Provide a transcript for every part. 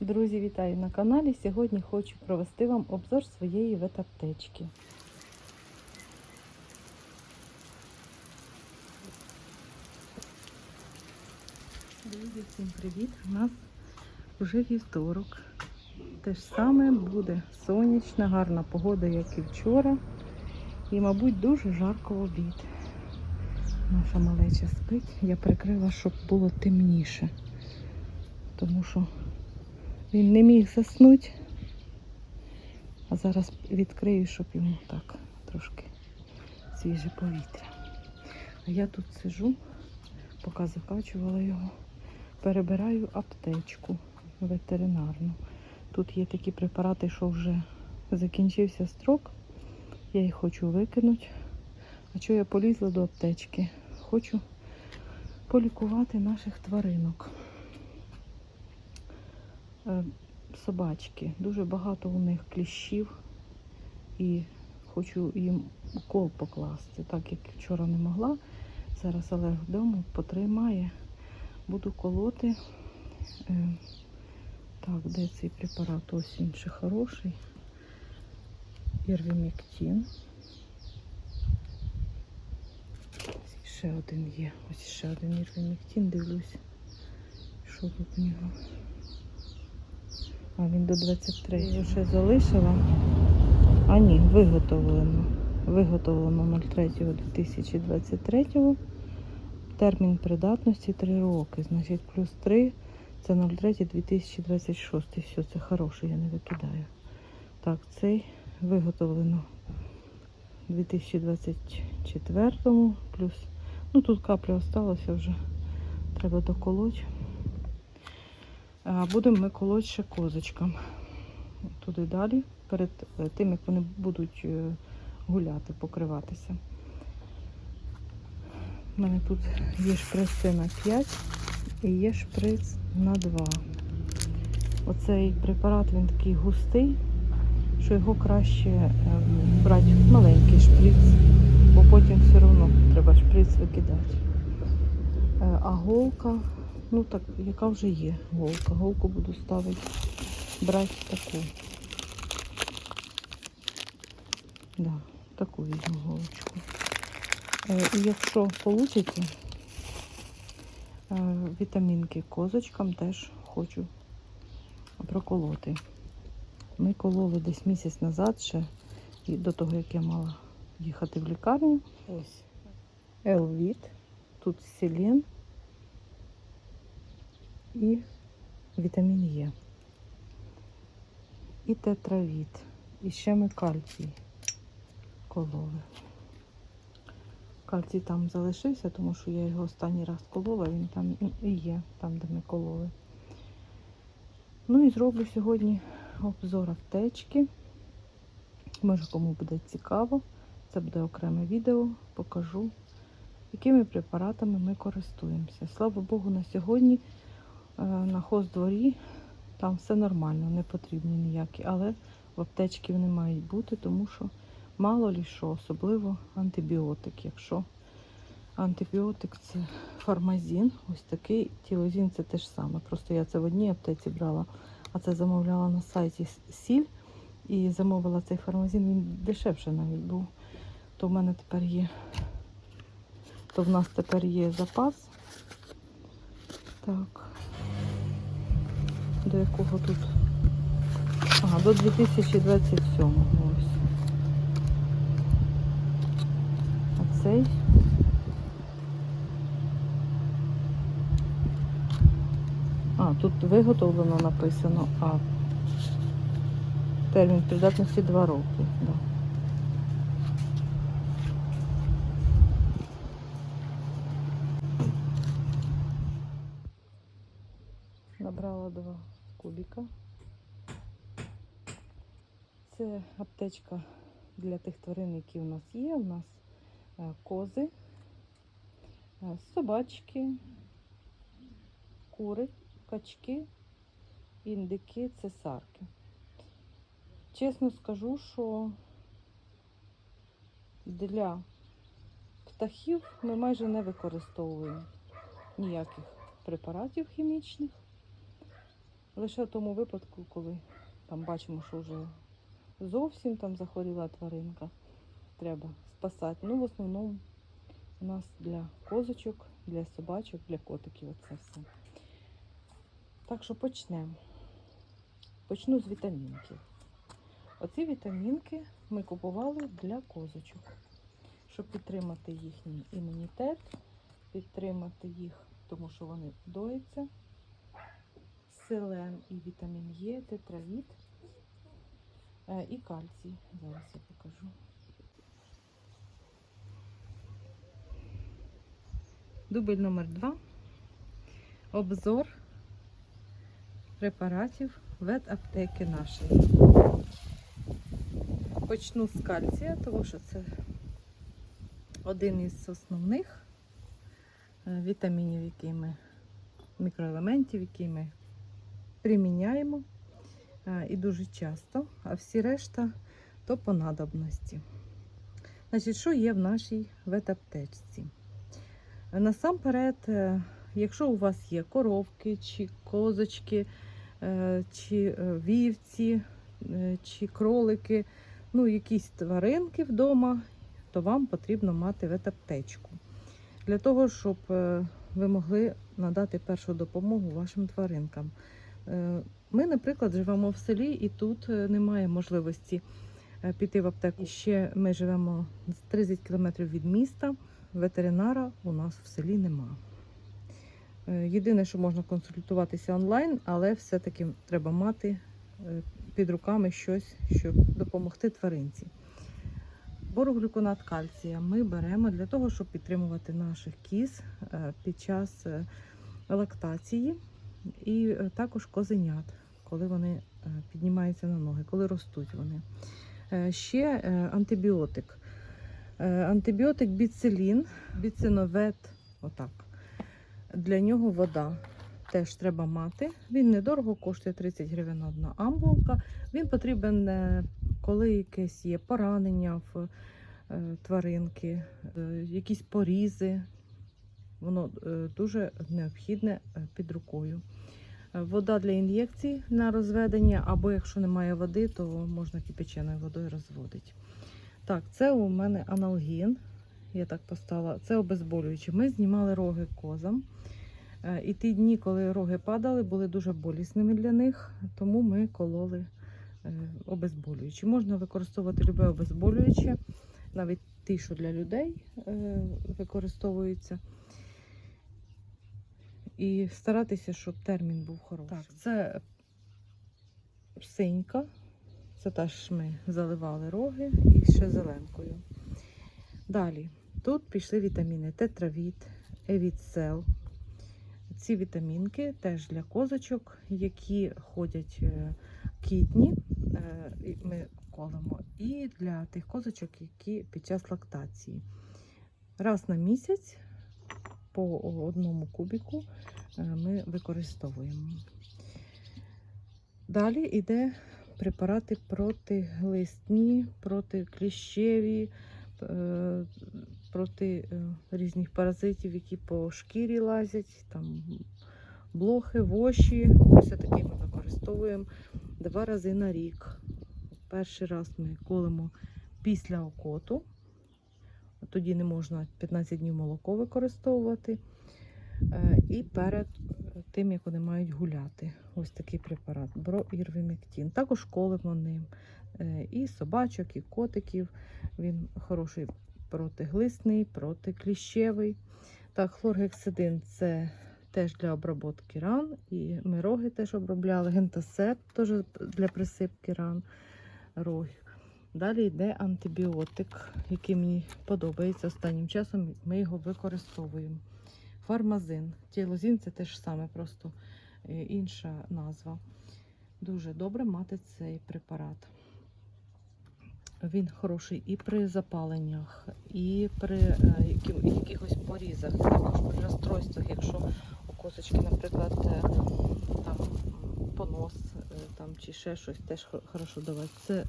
Друзі, вітаю на каналі. Сьогодні хочу провести вам обзор своєї ветаптечки. Друзі, всім привіт! У нас вже вівторок. Те ж саме буде сонячна, гарна погода, як і вчора. І, мабуть, дуже жарко в обід. Наша малеча спить. Я прикрила, щоб було темніше. Тому що він не міг заснути. А зараз відкрию, щоб йому так трошки свіже повітря. А я тут сижу, поки закачувала його, перебираю аптечку ветеринарну. Тут є такі препарати, що вже закінчився строк. Я їх хочу викинути. А що я полізла до аптечки? Хочу полікувати наших тваринок. Е, собачки. Дуже багато у них кліщів і хочу їм укол покласти, так як вчора не могла. Зараз Олег вдома потримає. Буду колоти. Е, Так, де цей препарат? Ось він ще хороший. Ірвімектин. Ось Ще один є. Ось ще один ірвімектин, дивлюсь. Що тут у нього? А він до 23. Я ще залишила. А ні, виготовлено. Виготовлено 03.2023. Термін придатності 3 роки. Значить, плюс 3 це 03.2026. Все, це хороше, я не викидаю. Так, цей виготовлено у 2024 плюс. Ну тут капля осталася вже. Треба доколоть. Будемо ми колоть козочкам. Туди далі, перед е, тим, як вони будуть е, гуляти, покриватися. У мене тут є шприци на 5 і є шприц на 2. Оцей препарат він такий густий, що його краще е, брати в маленький шприц, бо потім все одно треба шприц викидати. А голка Ну так, яка вже є голка. Голку буду ставити, брати таку. Да, таку візьму голочку. Е, і якщо вийде, вітамінки козочкам теж хочу проколоти. Ми кололи десь місяць назад ще, і до того, як я мала їхати в лікарню. Ось Елвіт, тут селен і вітамін Е. І тетравіт. І ще ми кальцій кололи. Кальцій там залишився, тому що я його останній раз колола, він там і є, там, де ми кололи. Ну і зроблю сьогодні обзор аптечки. Може, кому буде цікаво. Це буде окреме відео, покажу, якими препаратами ми користуємося. Слава Богу, на сьогодні на хоздворі, там все нормально, не потрібні ніякі, але в аптечці вони мають бути, тому що мало лі що, особливо антибіотик. Якщо антибіотик це фармазін, ось такий тілозін це те ж саме. Просто я це в одній аптеці брала, а це замовляла на сайті сіль і замовила цей фармазін, він дешевше навіть був. То в мене тепер є, то в нас тепер є запас. Так до якого тут? Ага, до 2027 ось. А цей. А, тут виготовлено написано, а термін придатності 2 роки. Да. Набрала два кубіка. Це аптечка для тих тварин, які у нас є. У нас е, кози, е, собачки, кури, качки, індики, цесарки. Чесно скажу, що для птахів ми майже не використовуємо ніяких препаратів хімічних. Лише в тому випадку, коли там бачимо, що вже зовсім там захворіла тваринка, треба спасати. Ну, в основному у нас для козочок, для собачок, для котиків оце все. Так що почнемо. Почну з вітамінків. Оці вітамінки ми купували для козочок, щоб підтримати їхній імунітет, підтримати їх, тому що вони доїться. Селен і вітамін Е, тетравіт е, і кальцій. Зараз я покажу. Дубль номер 2. Обзор препаратів ветаптеки нашої. Почну з кальція, тому що це один із основних е, вітамінів, які ми, мікроелементів, які ми приміняємо е, і дуже часто, а всі решта то по надобності. Значить, що є в нашій ветаптечці? Насамперед, е, якщо у вас є коровки, чи козочки, е, чи е, вівці, е, чи кролики, ну, якісь тваринки вдома, то вам потрібно мати ветаптечку. Для того, щоб е, ви могли надати першу допомогу вашим тваринкам. Е, Ми, наприклад, живемо в селі і тут е, немає можливості е, піти в аптеку. Ще ми живемо 30 кілометрів від міста. Ветеринара у нас в селі нема. Єдине, що можна консультуватися онлайн, але все-таки треба мати під руками щось, щоб допомогти тваринці. Бороглюконат кальція ми беремо для того, щоб підтримувати наших кіз під час лактації і е, також козенят, коли вони е, піднімаються на ноги, коли ростуть вони. Е, Ще антибіотик. Антибіотик біцилін, біциновет, отак. Для нього вода теж треба мати. Він недорого, коштує 30 гривень одна амбулка. Він потрібен, коли якесь є поранення в тваринки, якісь порізи. Воно е, дуже необхідне е, під рукою. Е, Вода для ін'єкцій на розведення, або якщо немає води, то можна кипяченою водою розводити. Так, це у мене аналгін. Я так поставила. Це обезболююче. Ми знімали роги козам. І ті дні, коли роги падали, були дуже болісними для них, тому ми кололи обезболюючі. Можна використовувати любе обезболююче, навіть ті, що для людей використовуються. І старатися, щоб термін був хороший. Так, це синька. Це теж ми заливали роги і ще зеленкою. Далі, тут пішли вітаміни тетравіт, евіцел. Ці вітамінки теж для козочок, які ходять е, кітні, е, ми колемо, і для тих козочок, які під час лактації. Раз на місяць по одному кубіку е, ми використовуємо. Далі йде препарати проти глистні, проти кліщеві, е, проти е, різних паразитів, які по шкірі лазять, там блохи, воші. Ось такі ми використовуємо два рази на рік. Перший раз ми колемо після окоту. Тоді не можна 15 днів молоко використовувати. Е, І перед тим, як вони мають гуляти. Ось такий препарат броірвімектін. Також колемо ним е, і собачок, і котиків. Він хороший протиглисний, протикліщевий. Так, хлоргексидин це теж для обробки ран. І ми роги теж обробляли. Гентасеп теж для присипки ран рогів. Далі йде антибіотик, який мені подобається останнім часом. Ми його використовуємо. Фармазин. Тілозін це те ж саме, просто е, інша назва. Дуже добре мати цей препарат. Він хороший і при запаленнях, і при е, якихось порізах, також при розстройствах, якщо у косочки, наприклад, е, там понос е, там, чи ще щось, теж хорошо давати. Це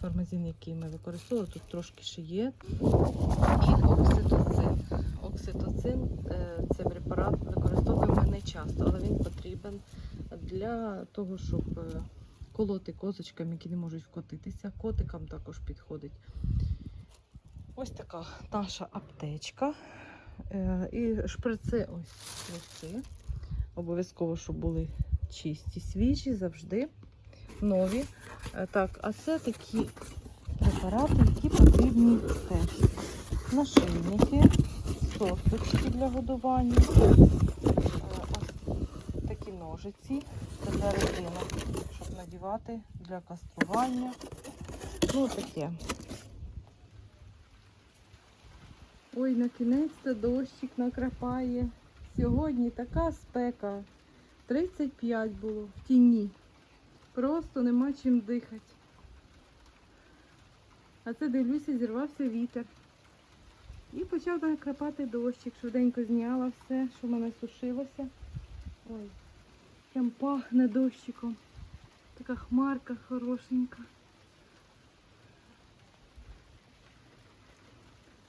фармазин, який ми використовували, тут трошки ще є. І окситоцин. окситоцин е, це препарат використовуємо не часто, але він потрібен для того, щоб е, колоти козочкам, які не можуть вкотитися. Котикам також підходить. Ось така наша аптечка. І шприци ось шприци. Обов'язково, щоб були чисті, свіжі, завжди нові. Е, Так, а це такі препарати, які потрібні теж. Нашийники, сосочки для годування. Е, Ось такі ножиці. Це для резинок, щоб надівати для кастрування. Ну, таке. Ой, на кінець-то дощик накрапає. Сьогодні така спека. 35 було в тіні. Просто нема чим дихати. А це дивлюся, зірвався вітер. І почав накрапати дощик. Швиденько зняла все, що в мене сушилося. Ой, прям пахне дощиком. Така хмарка хорошенька.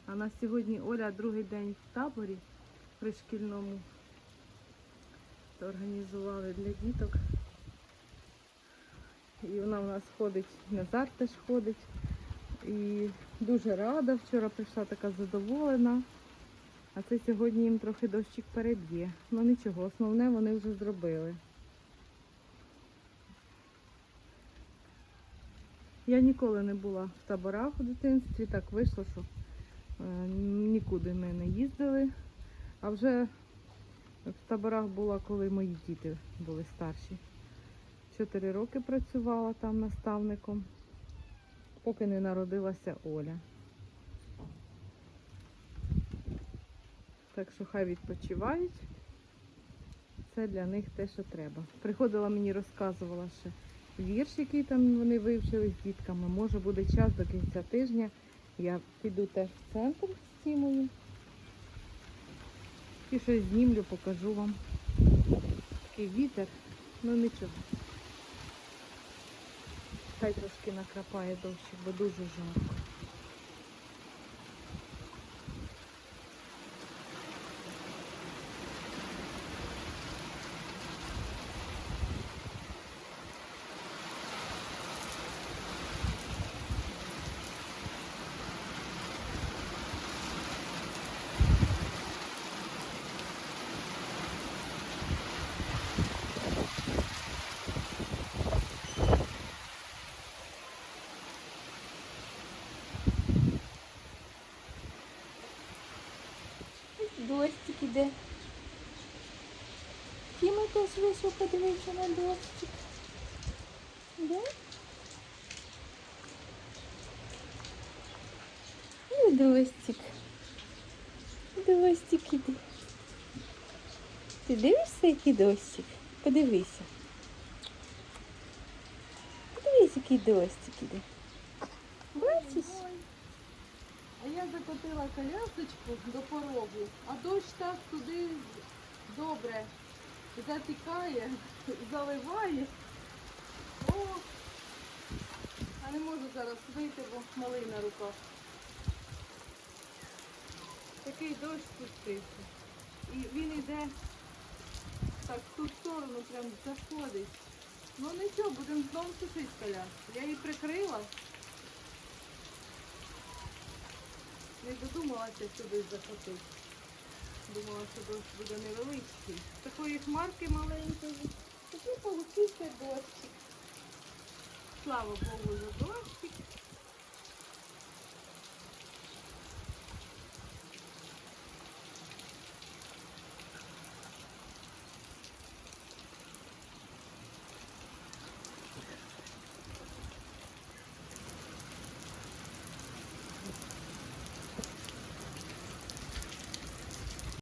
А нас сьогодні Оля другий день в таборі пришкільному. То організували для діток. І вона в нас ходить, Назар теж ходить. І дуже рада. Вчора прийшла така задоволена. А це сьогодні їм трохи дощик переб'є. Ну нічого, основне вони вже зробили. Я ніколи не була в таборах у дитинстві. Так вийшло, що е, нікуди ми не їздили. А вже в таборах була, коли мої діти були старші. Чотири роки працювала там наставником, поки не народилася Оля. Так що хай відпочивають. Це для них те, що треба. Приходила мені, розказувала ще вірш, який там вони вивчили з дітками. Може буде час до кінця тижня. Я піду теж в центр з Тімою. І щось знімлю, покажу вам. Такий вітер, ну нічого. Хай трошки накрапає дощик, бо дуже жарко. Дощик іде. Тіма теж вийшов, подивився на дощик. Да? І дощик. Дощик іде. Ти дивишся, який дощик? Подивися. Подивись, який дощик іде. Бачиш? А я закотила колясочку до порогу, а дощ так туди добре затікає, заливає. О, а не можу зараз вийти, бо малий на руках. Такий дощ спустився. І він йде так в ту сторону, прям заходить. Ну нічого, будемо знову сушити коляску. Я її прикрила. Не додумалася сюди захопити. Думала, що дощ буде невеличкий. Такої хмарки маленької. Такий получився дощик. Слава Богу за дощик.